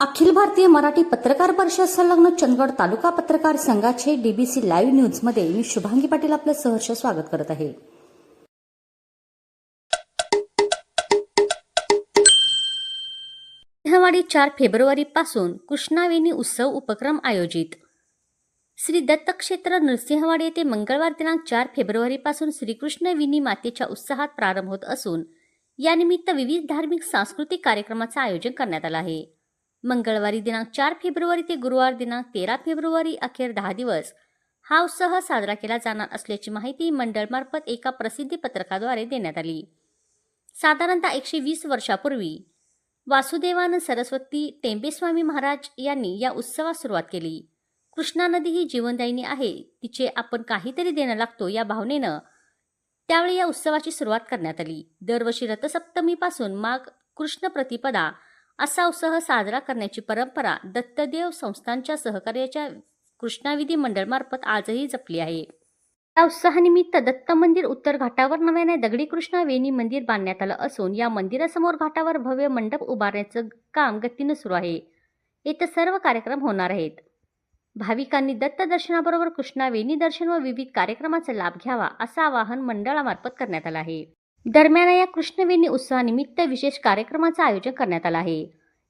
अखिल भारतीय मराठी पत्रकार परिषद संलग्न चंदगड तालुका पत्रकार संघाचे डीबीसी लाईव्ह न्यूजमध्ये मी शुभांगी पाटील आपलं सहर्ष स्वागत करत आहे. सिंहवाडी चार फेब्रुवारी पासून कृष्णावेणी उत्सव उपक्रम आयोजित. श्री दत्त क्षेत्र नृसिंहवाडी येथे मंगळवार दिनांक चार फेब्रुवारीपासून श्रीकृष्ण विनी मातेच्या उत्साहात प्रारंभ होत असून यानिमित्त विविध धार्मिक सांस्कृतिक कार्यक्रमाचं आयोजन करण्यात आलं आहे. मंगळवारी दिनांक चार फेब्रुवारी ते गुरुवार दिनांक तेरा फेब्रुवारी अखेर दहा दिवस. हा उत्सव साजरा केला जाणार असल्याची माहिती मंडळमार्फत एका प्रसिद्धी पत्रकाद्वारे देण्यात आली. साधारणतः एकशे वीस वर्षापूर्वी वासुदेवान सरस्वती टेंबेस्वामी महाराज यांनी या उत्सवास सुरुवात केली. कृष्णा नदी ही जीवनदायिनी आहे तिचे आपण काहीतरी देणं लागतो या भावनेनं त्यावेळी या उत्सवाची सुरुवात करण्यात आली. दरवर्षी रथसप्तमीपासून माघ कृष्ण प्रतिपदा असा उत्सव साजरा करण्याची परंपरा दत्तदेव संस्थांच्या सहकार्याच्या कृष्णाविधी मंडळमार्फत आजही जपली आहे. या उत्साहानिमित्त दत्त मंदिर उत्तर घाटावर नव्याने दगडी कृष्णा वेणी मंदिर बांधण्यात आलं असून या मंदिरासमोर घाटावर भव्य मंडप उभारण्याचं काम गतीनं सुरू आहे. येथे सर्व कार्यक्रम होणार आहेत. भाविकांनी दत्त दर्शनाबरोबर कृष्णा वेणी दर्शन व विविध कार्यक्रमाचा लाभ घ्यावा असं आवाहन मंडळामार्फत करण्यात आलं आहे. दरम्यान या कृष्णवेणी उत्सवानिमित्त विशेष कार्यक्रमाचं आयोजन करण्यात आलं आहे.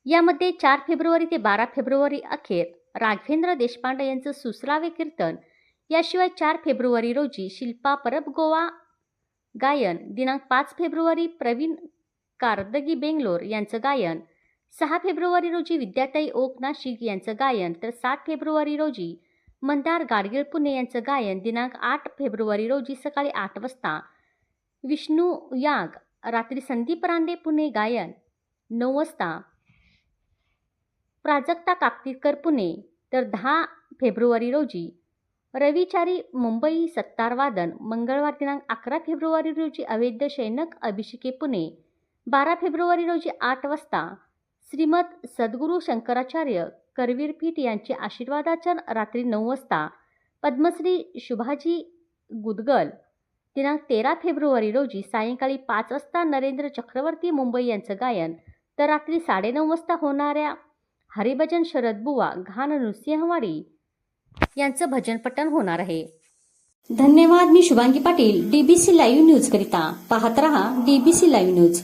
यामध्ये चार फेब्रुवारी ते बारा फेब्रुवारी अखेर राघवेंद्र देशपांडे यांचं सुसरावे कीर्तन याशिवाय चार फेब्रुवारी रोजी शिल्पा परब गोवा गायन दिनांक पाच फेब्रुवारी प्रवीण कारदगी बेंगलोर यांचं गायन सहा फेब्रुवारी रोजी विद्याताई ओक नाशिक यांचं गायन तर सात फेब्रुवारी रोजी मंदार गाडगीळ पुणे यांचं गायन दिनांक आठ फेब्रुवारी रोजी सकाळी आठ वाजता विष्णू याग रात्री संदीप रांदे पुणे गायन नऊ वाजता. प्राजक्ता काकतीकर पुणे तर दहा फेब्रुवारी रोजी. रविचारी मुंबई सत्तारवादन मंगळवार दिनांक अकरा फेब्रुवारी रोजी अवैध शैनक अभिषेके पुणे. बारा फेब्रुवारी रोजी आठ वाजता. श्रीमद सद्गुरू शंकराचार्य करवीर पीठ यांचे आशीर्वादाचन रात्री नऊ वाजता. पद्मश्री शुभाजी गुदगल दिनांक तेरा फेब्रुवारी रोजी सायंकाळी पाच वाजता नरेंद्र चक्रवर्ती मुंबई यांचं गायन तर रात्री साडेनऊ वाजता होणाऱ्या हरिभजन शरद बुवा घाण नृसिंहवाडी यांचं भजनपठण होणार आहे. धन्यवाद मी Shubhangi Patil DBC live news करिता. पाहत रहा डीबीसी लाईव्ह न्यूज